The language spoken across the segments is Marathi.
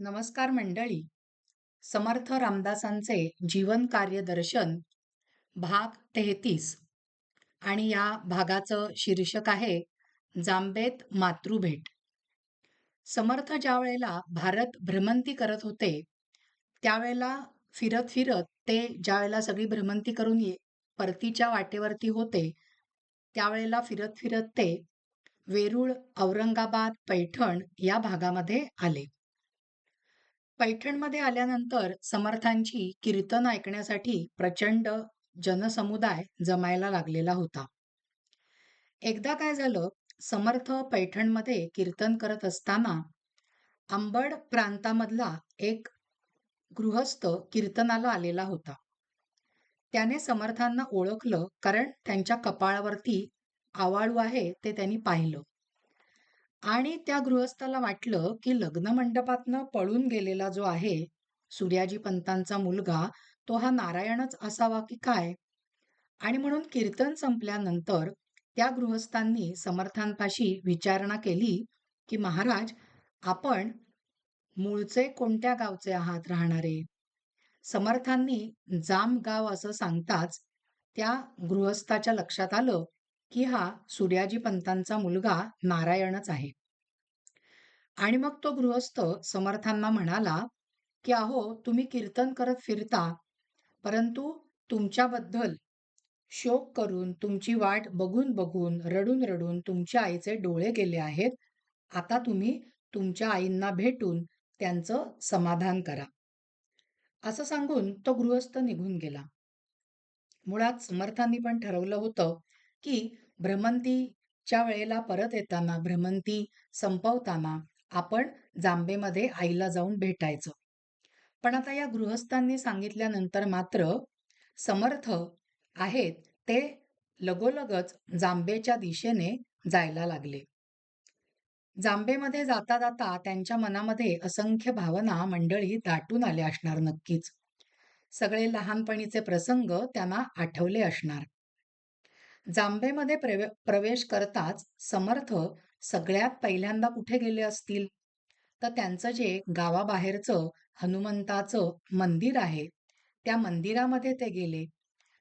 नमस्कार मंडळी. समर्थ रामदासांचे जीवन कार्य दर्शन भाग तेहतीस. आणि या भागाचं शीर्षक आहे जांबेत मातृभेट. समर्थ ज्या वेळेला भारत भ्रमंती करत होते त्यावेळेला फिरत फिरत ते ज्या वेळेला सगळी भ्रमंती करून ये परतीच्या वाटेवरती होते त्यावेळेला फिरत फिरत ते वेरूळ औरंगाबाद पैठण या भागामध्ये आले. पैठणमध्ये आल्यानंतर समर्थांची कीर्तन ऐकण्यासाठी प्रचंड जनसमुदाय जमायला लागलेला होता. एकदा काय झालं समर्थ पैठणमध्ये कीर्तन करत असताना आंबड प्रांतामधला एक गृहस्थ कीर्तनाला आलेला होता. त्याने समर्थांना ओळखलं कारण त्यांच्या कपाळावरती आवाळू आहे ते त्यांनी पाहिलं. आणि त्या गृहस्थाला वाटलं की लग्न मंडपातनं पळून गेलेला जो आहे सूर्याजी पंतांचा मुलगा तो हा नारायणच असावा की काय? आणि म्हणून कीर्तन संपल्यानंतर त्या गृहस्थांनी समर्थांपाशी विचारणा केली की महाराज आपण मूळचे कोणत्या गावचे आहात राहणारे? समर्थांनी जाम गाव असं सांगताच त्या गृहस्थाच्या लक्षात आलं की हा सूर्याजी पंतांचा मुलगा नारायणच आहे. आणि मग तो गृहस्थ समर्थांना म्हणाला की अहो तुम्ही कीर्तन करत फिरता परंतु तुमच्याबद्दल शोक करून तुमची वाट बघून बघून रडून रडून तुमच्या आईचे डोळे गेले आहेत आता तुम्ही तुमच्या आईंना भेटून त्यांचं समाधान करा. असं सांगून तो गृहस्थ निघून गेला. मुळात समर्थांनी पण ठरवलं होतं की भ्रमंतीच्या वेळेला परत येताना भ्रमंती संपवताना आपण जांबेमध्ये आईला जाऊन भेटायचं. पण आता या गृहस्थांनी सांगितल्यानंतर मात्र समर्थ आहेत ते लगोलगच जांबेच्या दिशेने जायला लागले. जांबेमध्ये जाता जाता त्यांच्या मनामध्ये असंख्य भावना मंडळी दाटून आल्या असणार नक्कीच. सगळे लहानपणीचे प्रसंग त्यांना आठवले असणार. जांबेमध्ये प्रवे प्रवेश करताच समर्थ सगळ्यात पहिल्यांदा कुठे गेले असतील? तर त्यांचं जे गावाबाहेरचं हनुमंताचं मंदिर आहे त्या मंदिरामध्ये ते गेले.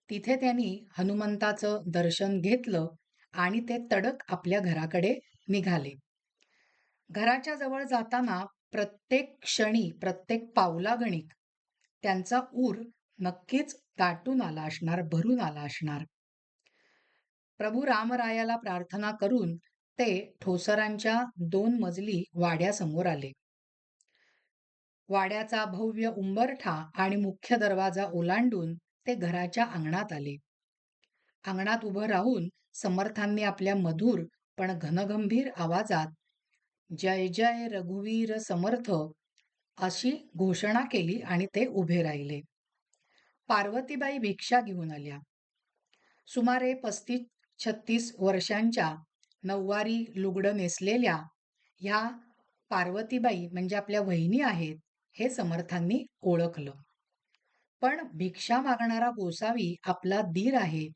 तिथे त्यांनी हनुमंताचं दर्शन घेतलं आणि ते तडक आपल्या घराकडे निघाले. घराच्या जवळ जाताना प्रत्येक क्षणी प्रत्येक पावलागणिक त्यांचा ऊर नक्कीच दाटून आला असणार भरून आला असणार. प्रभू रामरायाला प्रार्थना करून ते ठोसरांच्या दोन मजली वाड्यासमोर आले. वाड्याचा भव्य उंबरठा आणि मुख्य दरवाजा ओलांडून ते घराच्या अंगणात आले. अंगणात उभं राहून समर्थांनी आपल्या मधुर पण घनगंभीर आवाजात जय जय रघुवीर समर्थ अशी घोषणा केली आणि ते उभे राहिले. पार्वतीबाई भिक्षा घेऊन आल्या. सुमारे पस्तीस छत्तीस वर्षांच्या नऊवारी लुगडं नेसलेल्या ह्या पार्वतीबाई म्हणजे आपल्या वहिनी आहेत हे समर्थांनी ओळखलं. पण भिक्षा मागणारा गोसावी आपला दीर आहे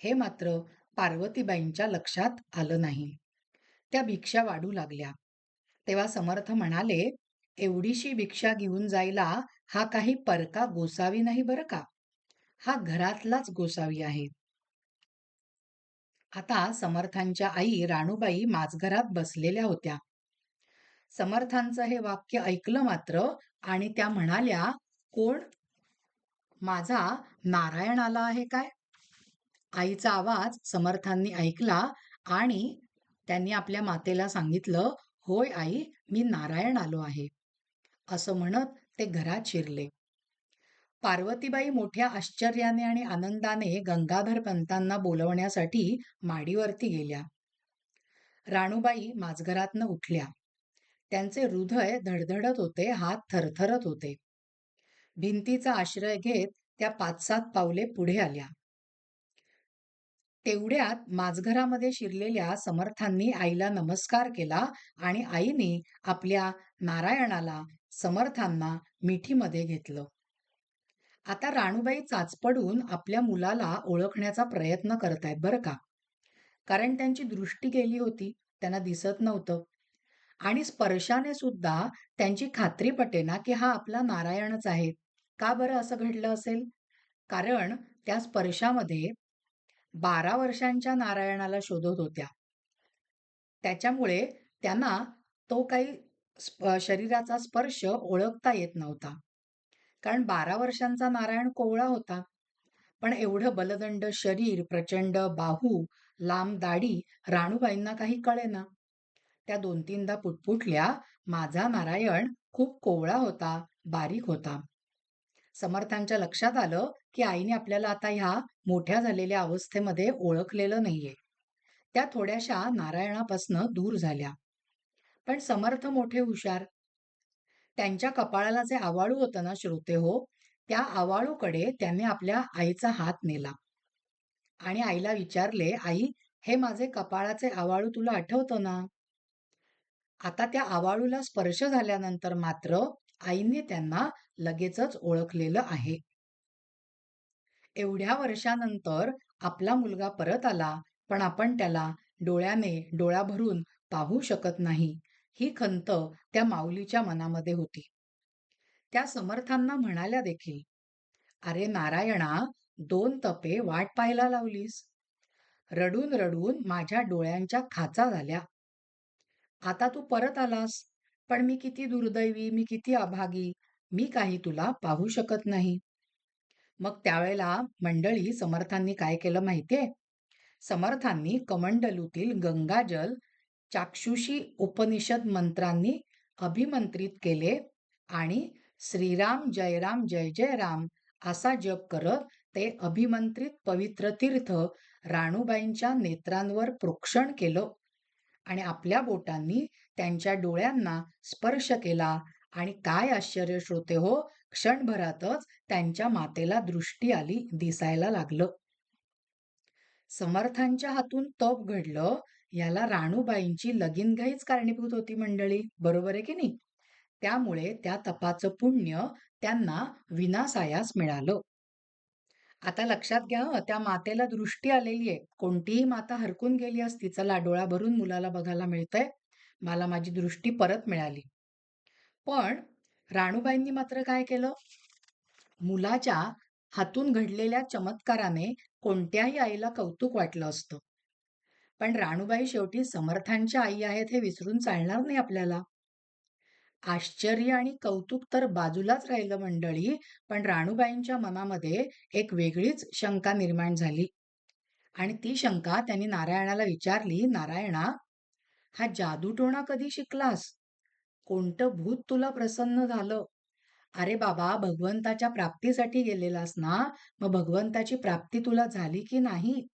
हे मात्र पार्वतीबाईंच्या लक्षात आलं नाही. त्या भिक्षा वाढू लागल्या. तेव्हा समर्थ म्हणाले एवढीशी भिक्षा घेऊन जायला हा काही परका गोसावी नाही बरं का? हा घरातलाच गोसावी आहे. आता समर्थांच्या आई राणूबाई माझघरात बसलेल्या होत्या. समर्थांचं हे वाक्य ऐकलं मात्र आणि त्या म्हणाल्या कोण? माझा नारायण आला आहे काय? आईचा आवाज समर्थांनी ऐकला आणि त्यांनी आपल्या मातेला सांगितलं होय आई मी नारायण आलो आहे. असं म्हणत ते घरात शिरले. पार्वतीबाई मोठ्या आश्चर्याने आणि आनंदाने गंगाधर पंतांना बोलवण्यासाठी माडीवरती गेल्या. राणूबाई माझघरातनं उठल्या. त्यांचे हृदय धडधडत होते हात थरथरत होते. भिंतीचा आश्रय घेत त्या पाच सात पावले पुढे आल्या. तेवढ्यात माझघरामध्ये शिरलेल्या समर्थांनी आईला नमस्कार केला आणि आईने आपल्या नारायणाला समर्थांना मिठीमध्ये घेतलं. आता राणूबाई चाचपडून आपल्या मुलाला ओळखण्याचा प्रयत्न करतायत बरं का कारण त्यांची दृष्टी गेली होती त्यांना दिसत नव्हतं आणि स्पर्शाने सुद्धा त्यांची खात्री पटेना, की हा आपला नारायणच आहे. का बरं असं घडलं असेल? कारण त्या स्पर्शामध्ये 12 वर्षांच्या नारायणाला शोधत होत्या. त्याच्यामुळे त्यांना तो काही शरीराचा स्पर्श ओळखता येत नव्हता. कारण 12 वर्षांचा नारायण कोवळा होता. पण एवढं बलदंड शरीर, प्रचंड बाहू, लांब दाढी राणूबाईंना काही कळेना. त्या 2-3दा पुटपुटल्या, "माझा नारायण खूप कोवळा होता, बारीक होता." समर्थांच्या लक्षात आलं, की आईने आपल्याला आता ह्या मोठ्या झालेल्या अवस्थेमध्ये ओळखलेलं नाहीये. त्या थोड्याशा नारायणापासनं दूर झाल्या. पण समर्थ मोठे हुशार. त्यांच्या कपाळाला जे आवाळू होतं ना श्रोते हो त्या आवाळूकडे त्याने आपल्या आईचा हात नेला आणि आईला विचारले, "आई, हे माझे कपाळाचे आवाळू तुला आठवतं ना?" आता त्या आवाळूला स्पर्श झाल्यानंतर मात्र आईने त्यांना लगेचच ओळखलेलं आहे. एवढ्या वर्षानंतर आपला मुलगा परत आला, पण आपण त्याला डोळ्याने डोळा भरून पाहू शकत नाही, ही खंत त्या माऊलीच्या मनामध्ये होती. त्या समर्थांना म्हणाल्या देखील, "अरे नारायणा, दोन तपे वाट पाहायला लावलीस. रडून रडून माझ्या डोळ्यांच्या खाचा झाल्या. आता तू परत आलास, पण मी किती दुर्दैवी, मी किती अभागी, मी काही तुला पाहू शकत नाही." मग त्यावेळेला मंडळी समर्थांनी काय केलं माहितीये? समर्थांनी कमंडलूतील गंगाजल चाक्षुषी उपनिषद मंत्रांनी अभिमंत्रित केले आणि श्रीराम जय राम जय जय राम असा जप करत ते अभिमंत्रित पवित्र तीर्थ राणूबाईंच्या नेत्रांवर प्रोक्षण केलं आणि आपल्या बोटांनी त्यांच्या डोळ्यांना स्पर्श केला आणि काय आश्चर्य श्रोते हो, क्षणभरातच त्यांच्या मातेला दृष्टी आली, दिसायला लागलं. समर्थांच्या हातून तप घडलं, याला राणूबाईंची लगीनघाईच कारणीभूत होती मंडळी, बरोबर आहे की नाही? त्यामुळे त्या तपाचं पुण्य त्यांना विनासायास मिळालं. आता लक्षात घ्या त्या मातेला दृष्टी आलेली आहे. कोणतीही माता हरकून गेली असती, चला डोळा भरून मुलाला बघायला मिळतंय, मला माझी दृष्टी परत मिळाली. पण राणूबाईंनी मात्र काय केलं? मुलाच्या हातून घडलेल्या चमत्काराने कोणत्याही आईला कौतुक वाटलं असतं. पण राणूबाई शेवटी समर्थांच्या आई आहेत हे विसरून चालणार नाही आपल्याला. आश्चर्य आणि कौतुक तर बाजूलाच राहिलं मंडळी, पण राणूबाईंच्या मनामध्ये एक वेगळीच शंका निर्माण झाली. आणि ती शंका त्यांनी नारायणाला विचारली, "नारायणा, हा जादूटोणा कधी शिकलास? कोणतं भूत तुला प्रसन्न झालं? अरे बाबा, भगवंताच्या प्राप्तीसाठी गेलेलास ना, मग भगवंताची प्राप्ती तुला झाली की नाही?"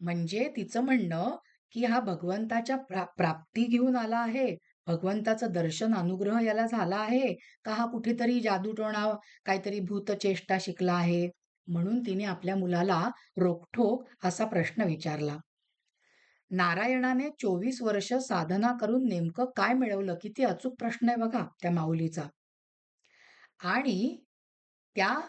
म्हणजे तिचं म्हणणं, की हा भगवंताच्या प्रा प्राप्ती घेऊन आला आहे, भगवंताचं दर्शन अनुग्रह याला झाला आहे, का हा कुठेतरी जादूटोणा, काहीतरी भूतचेष्टा शिकला आहे? म्हणून तिने आपल्या मुलाला रोखठोक असा प्रश्न विचारला. नारायणाने 24 वर्ष साधना करून नेमकं काय मिळवलं? किती अचूक प्रश्न आहे बघा त्या माऊलीचा. आणि त्या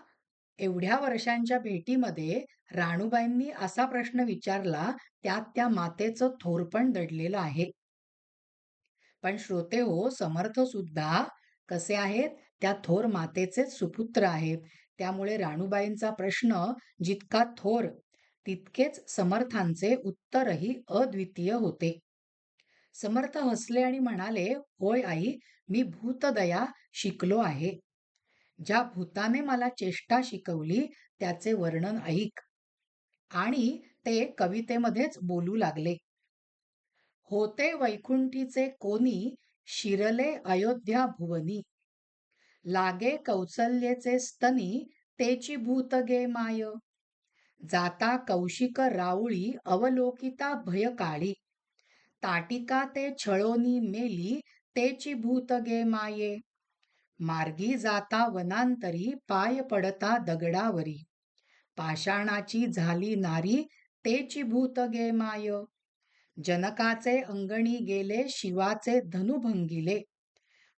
एवढ्या वर्षांच्या भेटीमध्ये राणूबाईंनी असा प्रश्न विचारला, त्यात त्या मातेचं थोरपण दडलेलं आहे. पण श्रोतेहो, समर्थ सुद्धा कसे आहेत? त्या थोर मातेचेच सुपुत्र आहेत. त्यामुळे राणूबाईंचा प्रश्न जितका थोर, तितकेच समर्थांचे उत्तरही अद्वितीय होते. समर्थ हसले आणि म्हणाले, "होय आई, मी भूतदया शिकलो आहे. ज्या भूताने मला चेष्टा शिकवली, त्याचे वर्णन ऐक." आणि ते कवितेमध्येच बोलू लागले. "होते वैकुंठीचे कोणी, शिरले अयोध्या भुवनी. लागे कौसल्येचे स्तनी, तेची भूत गे माय. जाता कौशिक राऊळी, अवलोकिता भय काळी ताटिका ते छळोनी मेली, तेची भूत गे माये. मार्गी जाता वनांतरी, पाय पडता दगडावरी. पाषाणाची झाली नारी, तेची भूत गे माय. जनकाचे अंगणी गेले, शिवाचे धनुभंगिले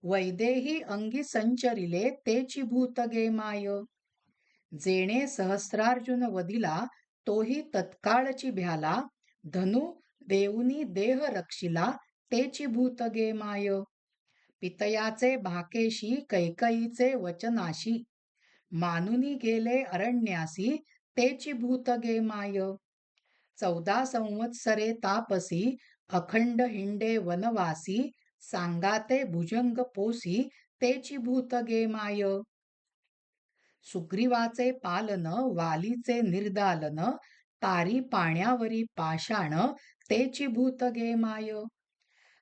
वैदेही अंगी संचरिले, तेची भूत गे माय. जेणे सहस्रार्जुन वदिला तोही तत्काळची भ्याला. धनु देऊनी देह रक्षिला, तेची भूत गे माय पितयाचे भाकेशी कैकईचे वचनाशी मानुनी गेले अरण्यासी तेची भूत गे माय. चौदा संवत्सरे तापसी अखंड हिंडे वनवासी सांगाते भुजंग पोसी तेची भूत गे माय. सुग्रीवाचे पालन वालीचे निर्दालन तारी पाण्यावरी पाषाण तेची भूत गे माय.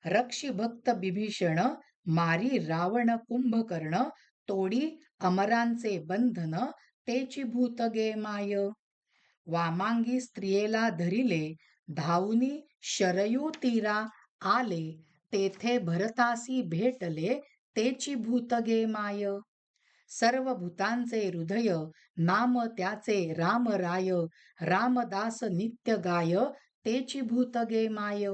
रक्षी भक्त बिभीषण मारी रावण कुंभकर्ण तोडी अमरांचे बंधन तेची भूत गे माय. वामांगी स्त्रियेला धरिले धावनी शरयू तीरा आले तेथे भरतासी भेटले तेची भूत गे माय. सर्व भूतांचे हृदय नाम त्याचे राम राय रामदास नित्य गाय तेची भूत गे माय.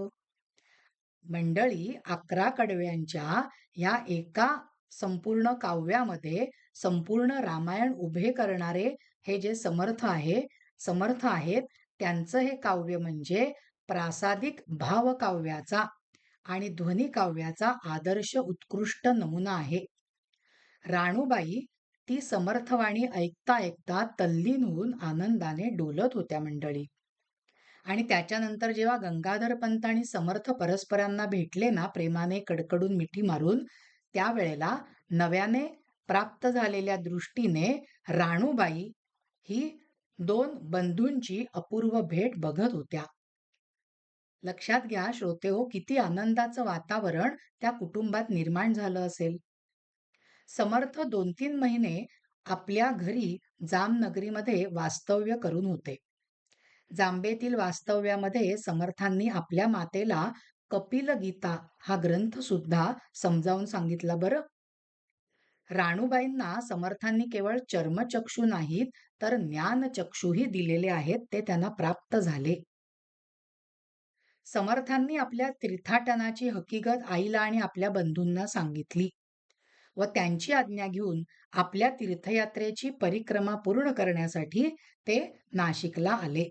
मंडळी अकरा कडव्यांच्या या एका संपूर्ण काव्यामध्ये संपूर्ण रामायण उभे करणारे हे जे समर्थ आहे समर्थ आहेत त्यांचं हे काव्य म्हणजे प्रासादिक भावकाव्याचा आणि ध्वनी काव्याचा आदर्श उत्कृष्ट नमुना आहे. राणूबाई ती समर्थवाणी ऐकता ऐकता तल्लीन होऊन आनंदाने डोलत होत्या मंडळी. आणि त्याच्यानंतर जेव्हा गंगाधर पंत आणि समर्थ परस्परांना भेटले ना प्रेमाने कडकडून मिठी मारून त्यावेळेला नव्याने प्राप्त झालेल्या दृष्टीने राणूबाई ही दोन बंधूंची अपूर्व भेट बघत होत्या. लक्षात घ्या श्रोते हो किती आनंदाचं वातावरण त्या कुटुंबात निर्माण झालं असेल. समर्थ दोन तीन महिने आपल्या घरी जामनगरीमध्ये वास्तव्य करून होते. जांबेतील वास्तव्यामध्ये समर्थांनी आपल्या मातेला कपिल गीता हा ग्रंथ सुद्धा समजावून सांगितला बरं. राणूबाईंना समर्थांनी केवळ चर्मचक्षू नाहीत तर ज्ञानचक्षूही दिलेले आहेत ते त्यांना प्राप्त झाले. समर्थांनी आपल्या तीर्थाटनाची हकीकत आईला आणि आपल्या बंधूंना सांगितली व त्यांची आज्ञा घेऊन आपल्या तीर्थयात्रेची परिक्रमा पूर्ण करण्यासाठी ते नाशिकला आले.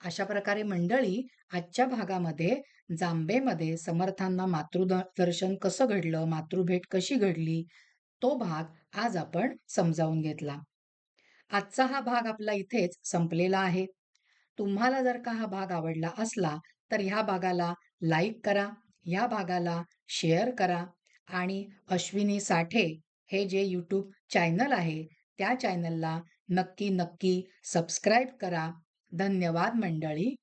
अशा प्रकारे मंडळी आजच्या भागामध्ये जांबेमध्ये समर्थांना मातृदर्शन कसं घडलं मातृभेट कशी घडली तो भाग आज आपण समजावून घेतला. आजचा हा भाग आपला इथेच संपलेला आहे. तुम्हाला जर का हा भाग आवडला असला तर ह्या भागाला लाईक करा ह्या भागाला शेअर करा आणि अश्विनी साठे हे जे यूट्यूब चॅनल आहे त्या चॅनलला नक्की नक्की सबस्क्राईब करा. धन्यवाद मंडळी.